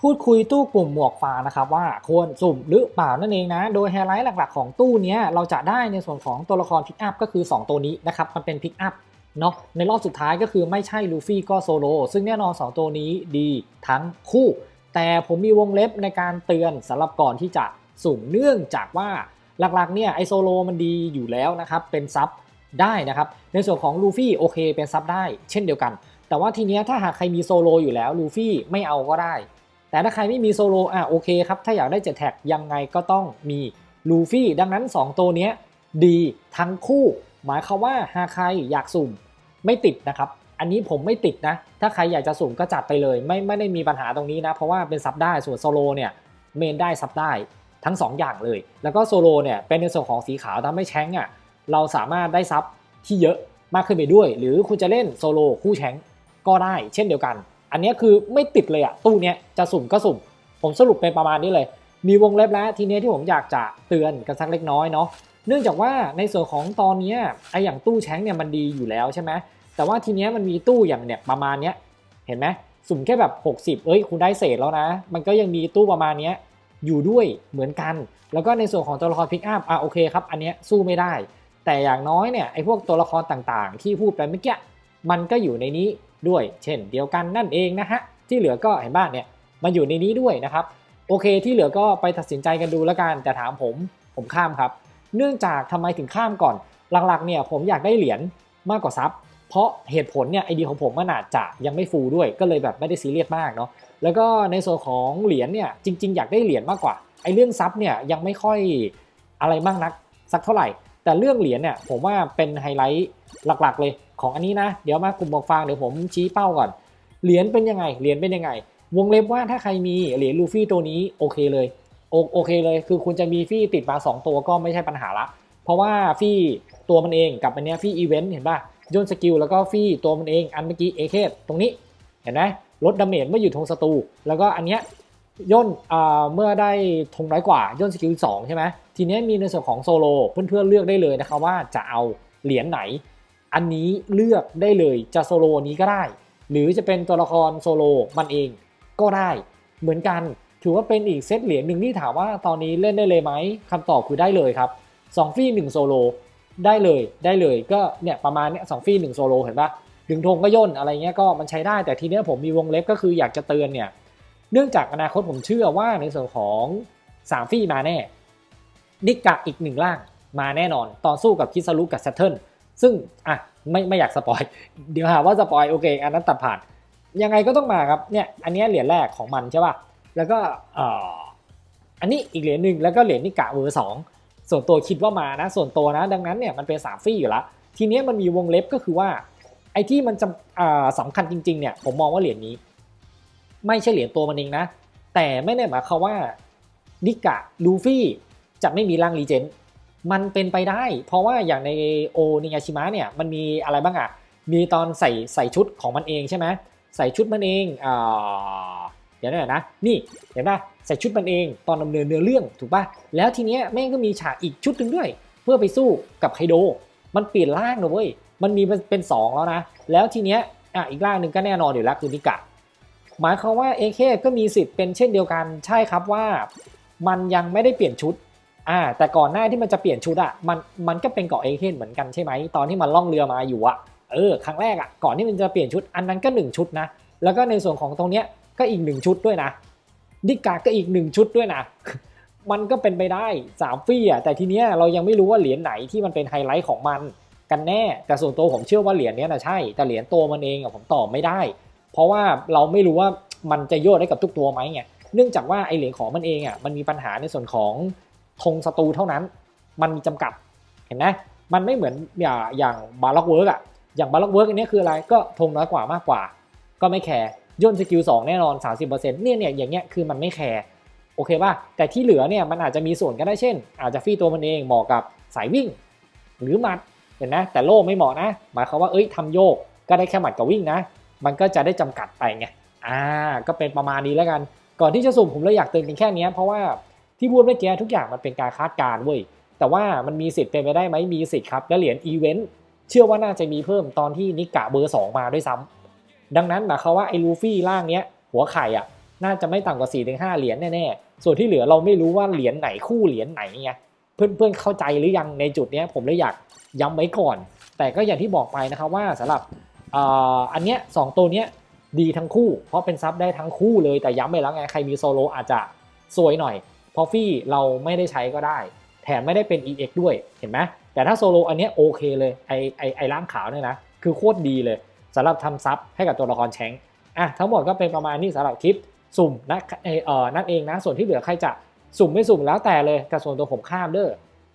พูดคุยตู้กลุ่มหมวกฟ้านะครับว่าควรสุ่มหรือเปล่านั่นเองนะ โดยไฮไลท์หลักๆของตู้นี้เราจะได้ในส่วนของตัวละครพิกอัพก็คือ 2 ตัวนี้นะครับมันเป็นพิกอัพเนาะในรอบสุดท้ายก็คือไม่ใช่ลูฟี่ก็โซโลซึ่งแน่นอน 2 ตัวนี้ดีทั้งคู่ แต่ผมมีวงเล็บในการเตือนสำหรับก่อนที่จะสุ่มเนื่องจากว่าหลักๆเนี่ยไอโซโลมันดีอยู่แล้วนะครับเป็นซับได้นะครับในส่วนของลูฟี่โอเคเป็นซับได้ เช่นเดียวกัน แต่ว่าทีเนี้ยถ้าหากใครมีโซโลอยู่แล้วลูฟี่ไม่เอาก็ได้ แต่ถ้าใครไม่มีโซโลอะโอเคครับ ถ้าอยากได้เจ็ดแท็กยังไงก็ต้องมีลูฟี่ ดังนั้น 2 ตัวนี้ดีทั้งคู่ หมายความว่าหากใครอยากสุ่มไม่ติดนะครับ อันนี้ผมไม่ติดนะ ถ้าใครอยากจะสุ่มก็จัดไปเลย ไม่ไม่ได้มีปัญหาตรงนี้นะ เพราะว่าเป็นซับได้ส่วนโซโลเนี่ยเมนได้ซับได้ทั้ง 2 อย่างเลย แล้วก็โซโลเนี่ยเป็นในส่วนของสีขาวทำให้แชงอะเราสามารถได้ซับที่เยอะมากขึ้นไปด้วย หรือคุณจะเล่นโซโลคู่แชงก็ได้เช่นเดียวกัน อันนี้คือไม่ติดเลยอะตู้เนี้ยจะสุ่มก็สุ่ม ผมสรุปเป็นประมาณนี้เลย มีวงเล็บแล้วทีเนี้ยที่ผมอยากจะเตือนกันสักเล็กน้อยเนาะเนื่องจากว่าในส่วนของตอนเนี้ยไออย่างตู้แชงเนี่ยมันดีอยู่แล้วใช่ไหมแต่ว่าทีเนี้ยมันมีตู้อย่างเนี่ยประมาณเนี้ยเห็นไหมสุ่มแค่แบบ 60 เอ้ย คุณได้เศษแล้วนะ มันก็ยังมีตู้ประมาณเนี้ยอยู่ด้วยเหมือนกัน แล้วก็ในส่วนของตัวละครพิกอัพอะโอเคครับ อันเนี้ยสู้ไม่ได้ แต่อย่างน้อยเนี่ยไอพวกตัวละครต่างๆ ที่พูดไปเมื่อกี้ มันก็อยู่ในนี้ด้วย เช่นเดียวกันนั่นเองนะฮะที่เหลือก็เห็นบ้านเนี่ยมันอยู่ในนี้ด้วยนะครับโอเคที่เหลือก็ไปตัดสินใจกันดูแล้วกันแต่ถามผมผมข้ามครับ เนื่องจากทำไมถึงข้ามก่อน หลักๆเนี่ยผมอยากได้เหรียญมากกว่าซับเพราะเหตุผลเนี่ยไอเดียของผมมันอาจจะยังไม่ฟูด้วย ก็เลยแบบไม่ได้ซีเรียสมากเนาะแล้วก็ในส่วนของเหรียญเนี่ยจริง ๆ อยากได้เหรียญมากกว่าไอเรื่องซับเนี่ยยังไม่ค่อยอะไรมากนักสักเท่าไหร่ แต่เรื่องเหรียญเนี่ยผมว่าเป็นไฮไลท์หลักๆ เลยของอันนี้นะ เดี๋ยวมากลุ่มบอกฟังเดี๋ยวผมชี้เป้าก่อน เหรียญเป็นยังไง เหรียญเป็นยังไง วงเล็บว่าถ้าใครมีเหรียญลูฟี่ตัวนี้โอเคเลยโอโอเคเลย คือคุณจะมีฟี่ติดมา 2 ตัวก็ไม่ใช่ปัญหาละ เพราะว่าฟี่ตัวมันเองกับอันเนี้ยฟี่อีเวนต์เห็นป่ะย่นสกิลแล้วก็ฟี่ตัวมันเองอันเมื่อกี้เอเคตรงนี้เห็นไหมลดดาเมจเมื่ออยู่ทงศัตรูแล้วก็อันเนี้ย ย่นเมื่อได้ทงน้อยกว่าย่นสกิล2ใช่ไหมทีนี้มีในส่วนของโซโลเพื่อนๆเลือกได้เลยนะครับว่าจะเอาเหรียญไหน อันนี้เลือกได้เลยจะโซโลนี้ก็ได้ หรือจะเป็นตัวละครโซโลมันเองก็ได้เหมือนกันถือว่าเป็นอีกเซตเหรียญหนึ่งที่ถามว่าตอนนี้เล่นได้เลยไหมคำตอบคือได้เลยครับ2ฟรี1โซโลได้เลยได้เลยก็เนี่ยประมาณเนี้ยสองฟรี1โซโลเห็นปะดึงธงก็ย่นอะไรเงี้ยก็มันใช้ได้แต่ทีเนี้ยผมมีวงเล็บก็คืออยากจะเตือนเนี่ย เนื่องจากอนาคตผมเชื่อว่าในส่วนของ3ฟรีมาแน่นิกะอีกหนึ่งล่างมาแน่นอน ตอนสู้กับคิซารุกับแซตเทิลซึ่งอะไม่ไม่อยากสปอยเดี๋ยวหาว่าสปอยโอเค อันนั้นตัดผ่าน ยังไงก็ต้องมาครับเนี่ยอันนี้เหรียญแรกของมันใช่ป่ะแล้วก็เอ่ออันนี้อีกเหรียญหนึ่งแล้วก็เหรียญนิกะเวอร์สองส่วนตัวคิดว่ามานะ ส่วนตัวนะ ดังนั้นเนี่ยมันเป็นสามฟี่อยู่แล้วทีนี้มันมีวงเล็บก็คือว่า ไอ้ที่มันจะสำคัญจริงๆเนี่ยผมมองว่าเหรียญนี้ ไม่ใช่เหรียญตัวมันเองนะ แต่ไม่ได้หมายความว่านิกะลูฟี่จะไม่มีร่างรีเจนมันเป็นไปได้ เพราะว่าอย่างในโอนิยาชิมะเนี่ยมันมีอะไรบ้างอะมีตอนใส่ใส่ชุดของมันเองใช่ไหมใส่ชุดมันเองอ่าเดี๋ยวนะนะ นี่เห็นป่ะใส่ชุดมันเองตอนดำเนินเนื้อเรื่องถูกป่ะแล้วทีเนี้ยแม่งก็มีฉากอีกชุดหนึ่งด้วย เพื่อไปสู้กับไคโด มันเปลี่ยนร่างเลยเว้ยมันมีเป็นสองแล้วนะ แล้วทีเนี้ยอะอีกร่างหนึ่งก็แน่นอนอยู่แล้วคือนิกะ หมายความว่าเอเคก็มีสิทธิ์เป็นเช่นเดียวกันใช่ครับว่า มันยังไม่ได้เปลี่ยนชุดอ่าแต่ก่อนหน้าที่มันจะเปลี่ยนชุดอะมันมันก็เป็นเกาะเอเคนเหมือนกันใช่ไหมตอนที่มันล่องเรือมาอยู่อะเออครั้งแรกอะก่อนที่มันจะเปลี่ยนชุดอันนั้นก็หนึ่งชุดนะ แล้วก็ในส่วนของตรงเนี้ยก็อีกหนึ่งชุดด้วยนะดิกาก็อีกหนึ่งชุดด้วยนะ มันก็เป็นไปได้สาฟี่อะแต่ทีเนี้ยเรายังไม่รู้ว่าเหรียญไหนที่มันเป็นไฮไลท์ของมันกันแน่แต่ส่วนตัวผมเชื่อว่าเหรียญเนี้ยนะใช่แต่เหรียญตัวมันเองอะผมตอบไม่ได้ เพราะว่าเราไม่รู้ว่ามันจะโยดได้กับทุกตัวไหมไงเนื่องจากว่าไอเหรียญของมันเองอะมันมีปัญหาในส่วนของธงศัตรูเท่านั้น มันมีจำกัดเห็นไหมมันไม่เหมือนอย่างอย่างบาร์ล็อกเวิร์กอะอย่างบาร์ล็อกเวิร์กอันนี้คืออะไรก็ธงน้อยกว่ามากกว่า ก็ไม่แคร์ย่นสกิลสองแน่นอน 30%เนี่ยเนี่ยอย่างเงี้ยคือมันไม่แคร์โอเคป่ะแต่ที่เหลือเนี่ยมันอาจจะมีส่วนก็ได้เช่น อาจจะฟีตัวมันเองเหมาะกับสายวิ่ง หรือหมัดเห็นนะแต่โล่ไม่เหมาะนะหมายความว่าเอ้ยทำโยกก็ได้แค่หมัดกับวิ่งนะ มันก็จะได้จำกัดไปไงอ่าก็เป็นประมาณนี้แล้วกัน ก่อนที่จะสุ่มผมเลยอยากเตือนกันแค่นี้เพราะว่าที่พูดเมื่อกี้ทุกอย่างมันเป็นการคาดการณ์เว้ยแต่ว่ามันมีสิทธิ์เป็นไปได้ไหมมีสิทธิ์ครับ และเหรียญอีเวนต์เชื่อว่าน่าจะมีเพิ่มตอนที่นิกะเบอร์ 2 มาด้วยซ้ำดังนั้นหมายความว่าไอ้ลูฟี่ร่างเนี้ยหัวไข่อะน่าจะไม่ต่ำกว่า4ี่ถึงห้าเหรียญแน่ๆ ส่วนที่เหลือเราไม่รู้ว่าเหรียญไหนคู่เหรียญไหนไงเพื่อนๆเข้าใจหรือยังในจุดเนี้ยผมเลยอยากย้ำไว้ก่อน แต่ก็อย่างที่บอกไปนะครับว่าสำหรับ อันเนี้ยสองตัวเนี้ยดีทั้งคู่ เพราะเป็นซับได้ทั้งคู่เลยแต่ย้ำไปแล้วไงใครมีโซโลอาจจะซวยหน่อยพราะฟี่เราไม่ได้ใช้ก็ได้ แถมไม่ได้เป็น EX ด้วยเห็นไหมแต่ถ้าโซโลอันเนี้ยโอเคเลยไอไอไอร่างขาวเนี่ยนะคือโคตรดีเลยสำหรับทำซับให้กับตัวละครแชงอะทั้งหมดก็เป็นประมาณนี้สำหรับคลิปสุ่มนะเออนั่นเองนะส่วนที่เหลือใครจะสุ่มไม่สุ่มแล้วแต่เลยกับส่วนตัวผมข้ามเด้อ